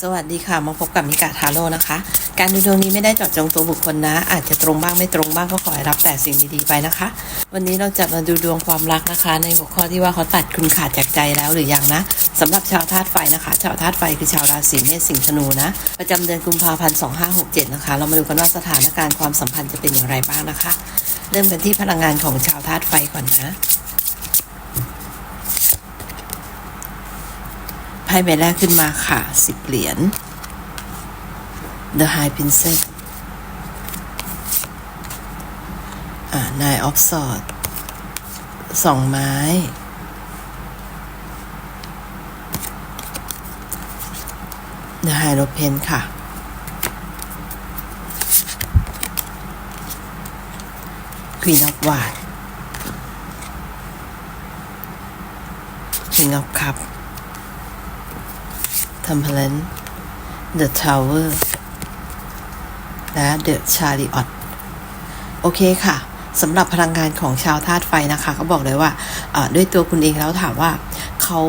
สวัสดีค่ะ มาพบกับมิกาทาโร่นะคะ การดูดวงนี้ไม่ได้เจาะจงตัวบุคคลนะ อาจจะตรงบ้างไม่ตรงบ้างก็ขอให้รับแต่สิ่งดีๆไปนะคะ วันนี้เราจะมาดูดวงความรักนะคะ ในหัวข้อที่ว่าเขาตัดคุณขาดจากใจแล้วหรือยังนะสำหรับชาวธาตุไฟนะคะ ชาวธาตุไฟคือชาวราศีเมษสิงห์ธนูนะ ประจำเดือนกุมภาพันธ์2567 นะคะ เรามาดูกันว่าสถานการณ์ความสัมพันธ์จะเป็นอย่างไรบ้างนะคะ เริ่มกันที่พลังงานของชาวธาตุไฟก่อนนะ พ่ใบแรกขึ้นมาค่ะสิบเหรียญ The High Princess อ่า Nine of Swords สองไม้ The High of Pen ค่ะ Queen of Wands King of Cup Temperance The Tower และ The Chariot โอเคค่ะสำหรับพลังงานของชาวธาตุไฟนะคะ ก็บอกเลยว่าด้วยตัวคุณเองแล้วถามว่าเขา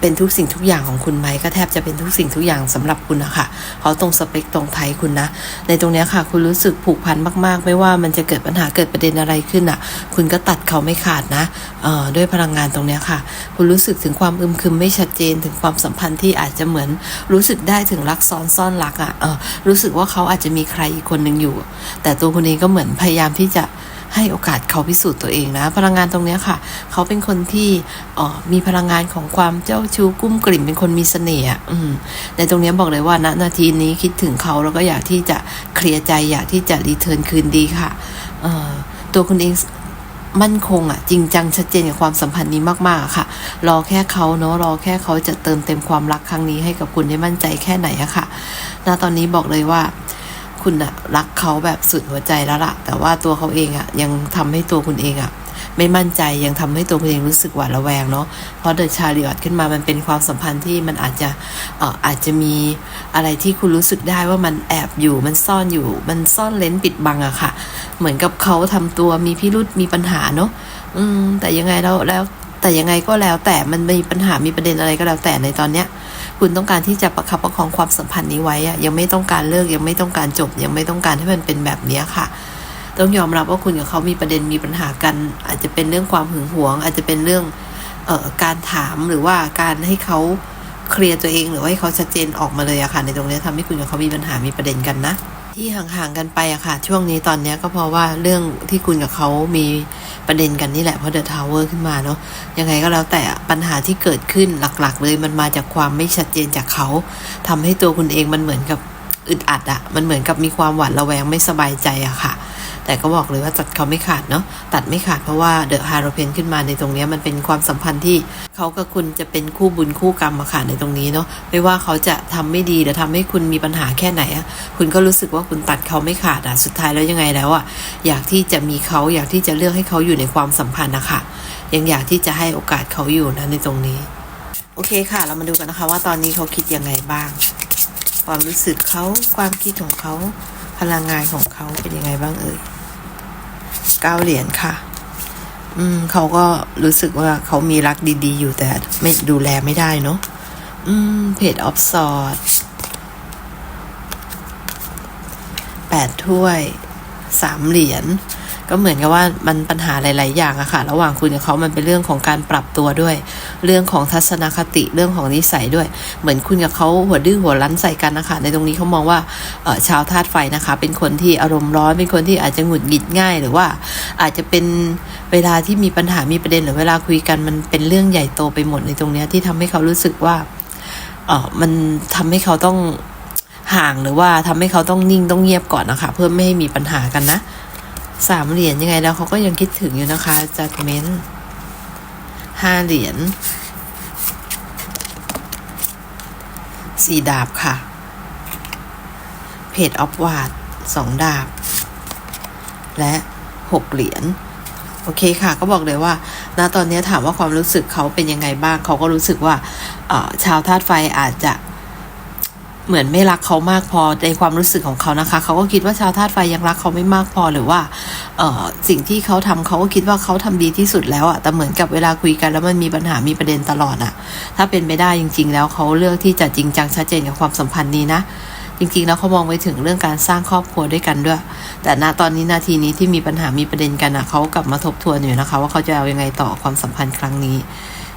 เป็นทุกสิ่งทุกอย่างของคุณไหมก็แทบจะเป็นทุกสิ่งทุกอย่างสำหรับคุณนะคะเขาตรงสเปคตรงไทยคุณนะ ในตรงเนี้ยค่ะ คุณรู้สึกผูกพันมากๆ ไม่ว่ามันจะเกิดปัญหาเกิดประเด็นอะไรขึ้นอะ คุณก็ตัดเขาไม่ขาดนะเอ่อด้วยพลังงานตรงเนี้ยค่ะ คุณรู้สึกถึงความอึมครึมไม่ชัดเจนถึงความสัมพันธ์ที่อาจจะเหมือนรู้สึกได้ถึงรักซ้อนซ่อนรักอะเออรู้สึกว่าเขาอาจจะมีใครอีกคนหนึ่งอยู่ แต่ตัวคุณเองก็เหมือนพยายามที่จะ ให้โอกาสเขาพิสูจน์ตัวเองนะ พลังงานตรงนี้ค่ะ เขาเป็นคนที่มีพลังงานของความเจ้าชู้กุ้มกลิ่มเป็นคนมีเสน่ห์อืมในตรงนี้บอกเลยว่าณนาทีนี้คิดถึงเขาแล้วก็อยากที่จะเคลียร์ใจอยากที่จะรีเทิร์นคืนดีค่ะตัวคุณเองมั่นคงอะจริงจังชัดเจนกับความสัมพันธ์นี้มากๆค่ะ รอแค่เขาเนาะรอแค่เขาจะเติมเต็มความรักครั้งนี้ให้กับคุณได้มั่นใจแค่ไหนอะค่ะณตอนนี้บอกเลยว่า คุณอะรักเขาแบบสุดหัวใจแล้วล่ะ แต่ว่าตัวเขาเองอะยังทำให้ตัวคุณเองอะไม่มั่นใจยังทำให้ตัวคุณเองรู้สึกหวาดระแวงเนาะเพราะเดอะชาริอตขึ้นมามันเป็นความสัมพันธ์ที่มันอาจจะเอ่ออาจจะมีอะไรที่คุณรู้สึกได้ว่ามันแอบอยู่มันซ่อนอยู่ มันซ่อนเลนปิดบังอะค่ะ เหมือนกับเขาทำตัวมีพิรุษมีปัญหาเนาะอืมแต่ยังไงแล้วแล้วแต่ยังไงก็แล้วแต่มันมีปัญหามีประเด็นอะไรก็แล้วแต่ในตอนเนี้ย คุณต้องการที่จะประคับประคองความสัมพันธ์นี้ไว้อะยังไม่ต้องการเลิกยังไม่ต้องการจบ ยังไม่ต้องการให้มันเป็นแบบนี้ค่ะ ต้องยอมรับว่าคุณกับเขามีประเด็นมีปัญหากัน อาจจะเป็นเรื่องความหึงหวง อาจจะเป็นเรื่องเอ่อการถามหรือว่าการให้เขาเคลียร์ตัวเองหรือว่าให้เขาชัดเจนออกมาเลยอะค่ะในตรงนี้ยทำให้คุณกับเขามีปัญหามีประเด็นกันนะ ที่ห่างๆกันไปอะค่ะ ช่วงนี้ตอนเนี้ยก็เพราะว่าเรื่องที่คุณกับเขามีประเด็นกันนี่แหละเพราะเดอะทาวเวอร์ขึ้นมาเนาะยังไงก็แล้วแต่ปัญหาที่เกิดขึ้นหลักๆ เลยมันมาจากความไม่ชัดเจนจากเขาทำให้ตัวคุณเองมันเหมือนกับอึดอัดอะมันเหมือนกับมีความหวาดระแวงไม่สบายใจอะค่ะ แต่ก็บอกเลยว่าตัดเขาไม่ขาดเนาะตัดไม่ขาดเพราะว่าเดอะฮาร์โรเพนขึ้นมาในตรงนี้มันเป็นความสัมพันธ์ที่เขากับคุณจะเป็นคู่บุญคู่กรรมอะค่ะในตรงนี้เนาะไม่ว่าเขาจะทำไม่ดีหรือทำให้คุณมีปัญหาแค่ไหนอะคุณก็รู้สึกว่าคุณตัดเขาไม่ขาดอะสุดท้ายแล้วยังไงแล้วอะอยากที่จะมีเขาอยากที่จะเลือกให้เขาอยู่ในความสัมพันธ์นะคะยังอยากที่จะให้โอกาสเขาอยู่นะในตรงนี้ โอเคค่ะ เรามาดูกันนะคะ ว่าตอนนี้เขาคิดยังไงบ้าง ความรู้สึกเขาความคิดของเขาพลังงานของเขาเป็นยังไงบ้างเอ่ย เก้าเหรียญค่ะ อืมเขาก็รู้สึกว่าเขามีรักดีๆ อยู่แต่ไม่ดูแลไม่ได้เนาะ อืม เพจออฟซอดแปดถ้วยสามเหรียญ ก็เหมือนกับว่ามันปัญหาหลาย ๆ อย่างอะค่ะ ระหว่างคุณกับเขามันเป็นเรื่องของการปรับตัวด้วย เรื่องของทัศนคติเรื่องของนิสัยด้วย เหมือนคุณกับเขาหัวดื้อหัวรั้นใส่กันนะคะในตรงนี้เขามองว่าเออชาวธาตุไฟนะคะ เป็นคนที่อารมณ์ร้อนเป็นคนที่อาจจะหงุดหงิดง่าย หรือว่าอาจจะเป็นเวลาที่มีปัญหามีประเด็นหรือเวลาคุยกันมันเป็นเรื่องใหญ่โตไปหมดในตรงนี้ที่ทำให้เขารู้สึกว่าเออมันทำให้เขาต้องห่างหรือว่าทำให้เขาต้องนิ่งต้องเงียบก่อนนะคะ เพื่อไม่ให้มีปัญหากันนะ สามเหรียญยังไงแล้วเขาก็ยังคิดถึงอยู่นะคะจัดเมนห้าเหรียญสี่ดาบค่ะ เพจออฟวาดสองดาบ และหกเหรียญโอเคค่ะ ก็บอกเลยว่าณตอนนี้ถามว่าความรู้สึกเขาเป็นยังไงบ้าง เขาก็รู้สึกว่าชาวธาตุไฟอาจจะ เหมือนไม่รักเขามากพอในความรู้สึกของเขานะคะ เขาก็คิดว่าชาวธาตุไฟยังรักเขาไม่มากพอหรือว่าเออสิ่งที่เขาทำเขาก็คิดว่าเขาทำดีที่สุดแล้วอะแต่เหมือนกับเวลาคุยกันแล้วมันมีปัญหามีประเด็นตลอดอะถ้าเป็นไปได้จริง ๆ แล้วเขาเลือกที่จะจริงจังชัดเจนกับความสัมพันธ์นี้นะจริงๆ แล้วเขามองไปถึงเรื่องการสร้างครอบครัวด้วยกันด้วย แต่ณตอนนี้นาทีนี้ที่มีปัญหามีประเด็นกันอะเขากลับมาทบทวนอยู่นะคะ ว่าเขาจะเอายังไงต่อความสัมพันธ์ครั้งนี้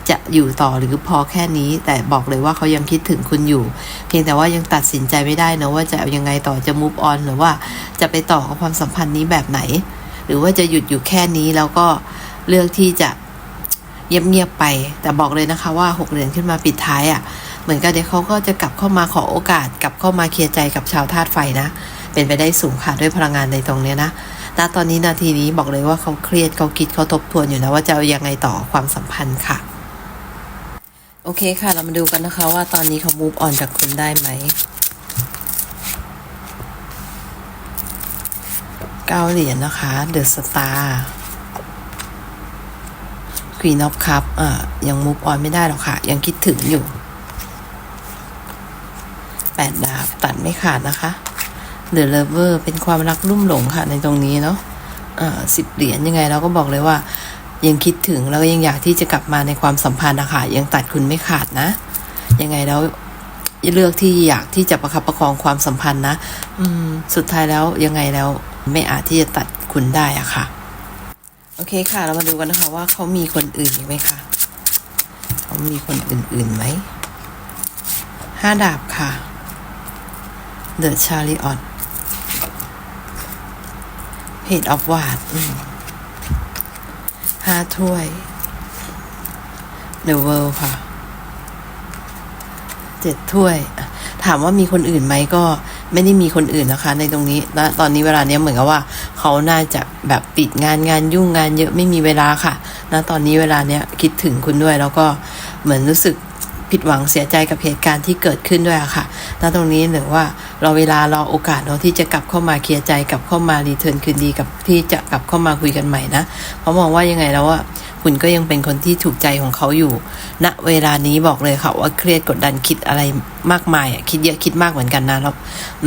จะอยู่ต่อหรือพอแค่นี้ แต่บอกเลยว่าเขายังคิดถึงคุณอยู่ เพียงแต่ว่ายังตัดสินใจไม่ได้นะว่าจะเอายังไงต่อจะ move on หรือว่าจะไปต่อกับความสัมพันธ์นี้แบบไหน หรือว่าจะหยุดอยู่แค่นี้แล้วก็เลือกที่จะเงียบๆไป แต่บอกเลยนะคะว่าหกเหรียญขึ้นมาปิดท้ายอะ่ะเหมือนกับเดี๋ยวเขาก็จะกลับเข้ามาขอโอกาส กลับเข้ามาเคลียร์ใจกับชาวธาตุไฟนะ เป็นไปได้สูงค่ะด้วยพลังงานในตรงเนี้ยนะณตอนนี้นาทีนี้บอกเลยว่าเขาเครียดเขาคิดเขาทบทวนอยู่นะว่าจะเอายังไงต่อความสัมพันธ์ค่ะ โอเคค่ะ เรามาดูกันนะคะว่าตอนนี้เขา move on จากคุณได้ไหมเก้าเหรียญนะคะ The Star Queen of Cup อะยัง move on ไม่ได้หรอกค่ะ ยังคิดถึงอยู่แปดดาบตัดไม่ขาดนะคะ The Lover เป็นความรักลุ่มหลงค่ะในตรงนี้เนาะอ่าสิบเหรียญยังไงเราก็บอกเลยว่า ยังคิดถึงแล้วก็ยังอยากที่จะกลับมาในความสัมพันธ์นะคะยังตัดคุณไม่ขาดนะ ยังไงแล้วเลือกที่อยากที่จะประคับประคองความสัมพันธ์นะ อืม สุดท้ายแล้วยังไงแล้วไม่อาจที่จะตัดคุณได้อะค่ะ โอเคค่ะ เรามาดูกันนะคะว่าเขามีคนอื่นอีกไหมคะเขามีคนอื่นๆไหมห้าดาบค่ะ The Chariot Page of Wands อืม ห้าถ้วย The World ค่ะเจ็ดถ้วย ถามว่ามีคนอื่นไหมก็ไม่ได้มีคนอื่นนะคะ ในตรงนี้ณตอนนี้เวลาเนี้ยเหมือนกับว่า เขาน่าจะแบบติดงานงานยุ่งงานเยอะไม่มีเวลาค่ะณตอนนี้เวลาเนี้ยคิดถึงคุณด้วยแล้วก็เหมือนรู้สึก ผิดหวังเสียใจกับเหตุการณ์ที่เกิดขึ้นด้วยค่ะณตรงนี้หรือว่าเราเวลารอโอกาสเนาะที่จะกลับเข้ามาเคลียร์ใจกลับเข้ามารีเทิร์นคืนดีกับที่จะกลับเข้ามาคุยกันใหม่นะเพราะมองว่ายังไงแล้วว่าคุณก็ยังเป็นคนที่ถูกใจของเขาอยู่ณเวลานี้บอกเลยค่ะว่าเครียดกดดันคิดอะไรมากมายอะคิดเยอะคิดมากเหมือนกันนะแล้ว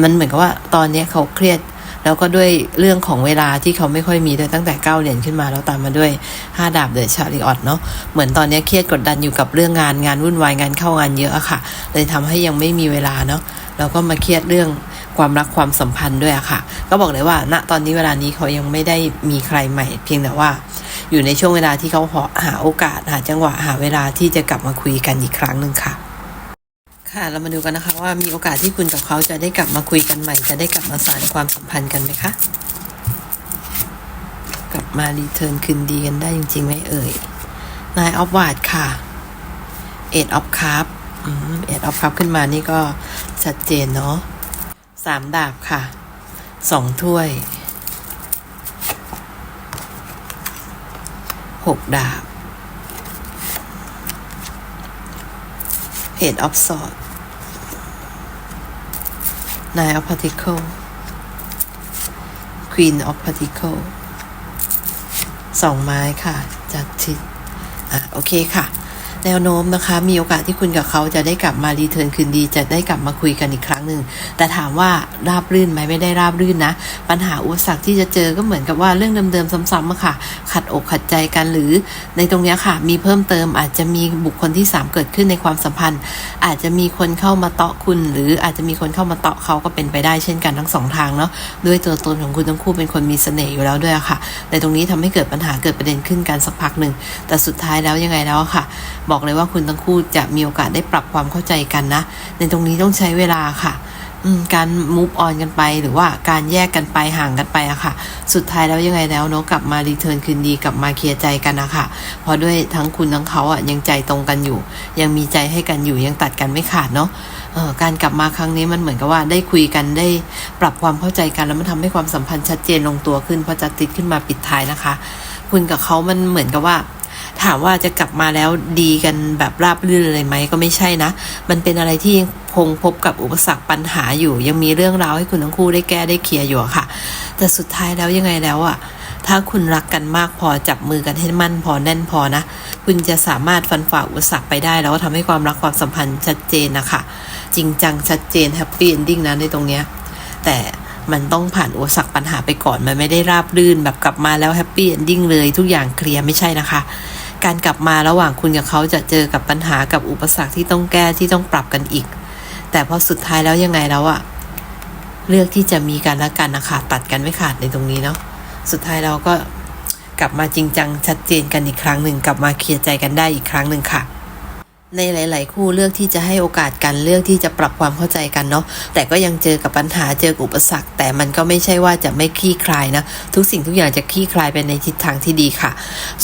มันเหมือนกับว่าตอนนี้เขาเครียด แล้วก็ด้วยเรื่องของเวลาที่เขาไม่ค่อยมีด้วยตั้งแต่เก้าเหรียญขึ้นมาแล้วตามมาด้วยห้าดาบเดอะชาริออตเนาะเหมือนตอนนี้เครียดกดดันอยู่กับเรื่องงานงานวุ่นวายงานเข้างานเยอะอะค่ะ เลยทำให้ยังไม่มีเวลาเนาะแล้วก็มาเครียดเรื่องความรักความสัมพันธ์ด้วยอะค่ะ ก็บอกเลยว่าณตอนนี้เวลานี้เขายังไม่ได้มีใครใหม่ เพียงแต่ว่า อยู่ในช่วงเวลาที่เขาหาโอกาสหาจังหวะหาเวลาที่จะกลับมาคุยกันอีกครั้งหนึ่งค่ะ ค่ะ เรามาดูกันนะคะว่ามีโอกาสที่คุณกับเขาจะได้กลับมาคุยกันใหม่ จะได้กลับมาสานความสัมพันธ์กันไหมคะ กลับมารีเทิร์นคืนดีกันได้จริงๆไหมเอ่ยนายออฟวาดค่ะเอ็ดออฟคัพเอ็ดออฟคัพขึ้นมานี่ก็ชัดเจนเนาะสามดาบค่ะสองถ้วยหกดาบ Eight of Swords Nine of Pentacles Queen of Pentacles สองไม้ค่ะ จากทิศอะ โอเคค่ะ แนวโน้มนะคะ มีโอกาสที่คุณกับเขาจะได้กลับมารีเทิร์นคืนดี จะได้กลับมาคุยกันอีกครั้งหนึ่ง แต่ถามว่าราบรื่นไหมไม่ได้ราบรื่นนะ ปัญหาอุปสรรคที่จะเจอก็เหมือนกับว่าเรื่องเดิมๆซ้ำๆค่ะ ขัดอกขัดใจกันหรือ ในตรงนี้ค่ะ มีเพิ่มเติมอาจจะมีบุคคลที่ 3 เกิดขึ้นในความสัมพันธ์ อาจจะมีคนเข้ามาเตาะคุณ หรืออาจจะมีคนเข้ามาเตาะเขาก็เป็นไปได้เช่นกันทั้งสองทางเนาะด้วยตัวตนของคุณทั้งคู่เป็นคนมีเสน่ห์อยู่แล้วด้วยค่ะในตรงนี้ทำให้เกิดปัญหาเกิดประเด็นขึ้นกันสักพักหนึ่งแต่สุดท้ายแล้วยังไงแล้วค่ะบอกเลยว่าคุณทั้งคู่จะมีโอกาสได้ปรับความเข้าใจกันนะ ในตรงนี้ต้องใช้เวลาค่ะการ move on กันไปหรือว่าการแยกกันไปห่างกันไปอะค่ะ สุดท้ายแล้วยังไงแล้วเนาะกลับมารีเทิร์นคืนดีกลับมาเคลียร์ใจกันนะคะเพราะด้วยทั้งคุณทั้งเขาอะยังใจตรงกันอยู่ ยังมีใจให้กันอยู่ยังตัดกันไม่ขาดเนาะการกลับมาครั้งนี้มันเหมือนกับว่าได้คุยกันได้ปรับความเข้าใจกันแล้วมันทำให้ความสัมพันธ์ชัดเจนลงตัวขึ้นพราะจะติดขึ้นมาปิดท้ายนะคะ คุณกับเขามันเหมือนกับว่า ถามว่าจะกลับมาแล้วดีกันแบบราบรื่นเลยไหมก็ไม่ใช่นะ มันเป็นอะไรที่ยังคงพบกับอุปสรรคปัญหาอยู่ ยังมีเรื่องราวให้คุณทั้งคู่ได้แก้ได้เคลียร์อยู่ค่ะ แต่สุดท้ายแล้วยังไงแล้วอะถ้าคุณรักกันมากพอจับมือกันให้มั่นพอแน่นพอนะ คุณจะสามารถฟันฝ่าอุปสรรคไปได้ แล้วก็ทำให้ความรักความสัมพันธ์ชัดเจนนะคะ จริงจังชัดเจนแฮปปี้เอนดิ้งนะในตรงเนี้ยแต่มันต้องผ่านอุปสรรคปัญหาไปก่อน มันไม่ได้ราบรื่นแบบกลับมาแล้วแฮปปี้เอนดิ้งเลยทุกอย่างเคลียร์ไม่ใช่นะคะ การกลับมาระหว่างคุณกับเขาจะเจอกับปัญหากับอุปสรรคที่ต้องแก้ที่ต้องปรับกันอีก แต่พอสุดท้ายแล้วยังไงแล้วอะเลือกที่จะมีกันและกันนะคะตัดกันไม่ขาดในตรงนี้เนาะสุดท้ายเราก็กลับมาจริงจังชัดเจนกันอีกครั้งหนึ่งกลับมาเคลียร์ใจกันได้อีกครั้งหนึ่งค่ะ ในหลาย ๆ คู่เลือกที่จะให้โอกาสกันเลือกที่จะปรับความเข้าใจกันเนาะแต่ก็ยังเจอกับปัญหาเจอกับอุปสรรค แต่มันก็ไม่ใช่ว่าจะไม่คลี่คลายนะ ทุกสิ่งทุกอย่างจะคลี่คลายไปในทิศทางที่ดีค่ะ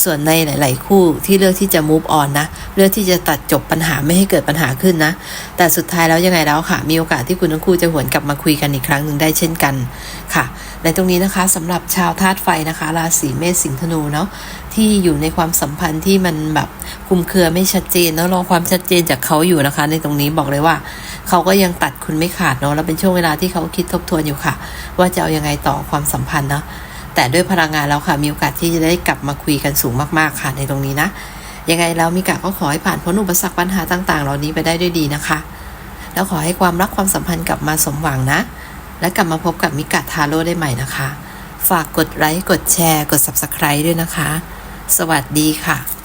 ส่วนในหลาย ๆ คู่ที่เลือกที่จะ move on นะ เลือกที่จะตัดจบปัญหาไม่ให้เกิดปัญหาขึ้นนะ แต่สุดท้ายแล้วยังไงแล้วค่ะ มีโอกาสที่คุณทั้งคู่จะหวนกลับมาคุยกันอีกครั้งหนึ่งได้เช่นกันค่ะ ในตรงนี้นะคะสำหรับชาวธาตุไฟนะคะ ราศีเมษสิงห์ธนูเนาะที่อยู่ในความสัมพันธ์ที่มันแบบคุมเครือไม่ชัดเจนแล้วรอความชัดเจนจากเขาอยู่นะคะ ในตรงนี้บอกเลยว่า เขาก็ยังตัดคุณไม่ขาดเนาะแล้วเป็นช่วงเวลาที่เขาคิดทบทวนอยู่ค่ะ ว่าจะเอายังไงต่อความสัมพันธ์เนาะแต่ด้วยพลังงานแล้วค่ะมีโอกาสที่จะได้กลับมาคุยกันสูงมากๆค่ะในตรงนี้นะ ยังไงแล้วมิกะก็ขอให้ผ่านพ้นอุปสรรคปัญหาต่างๆ เหล่านี้ไปได้ด้วยดีนะคะ แล้วขอให้ความรักความสัมพันธ์กลับมาสมหวังนะ และกลับมาพบกับมิกะทาโร่ได้ใหม่นะคะ ฝากกดไลค์กดแชร์ กด Subscribe ด้วยนะคะ สวัสดีค่ะ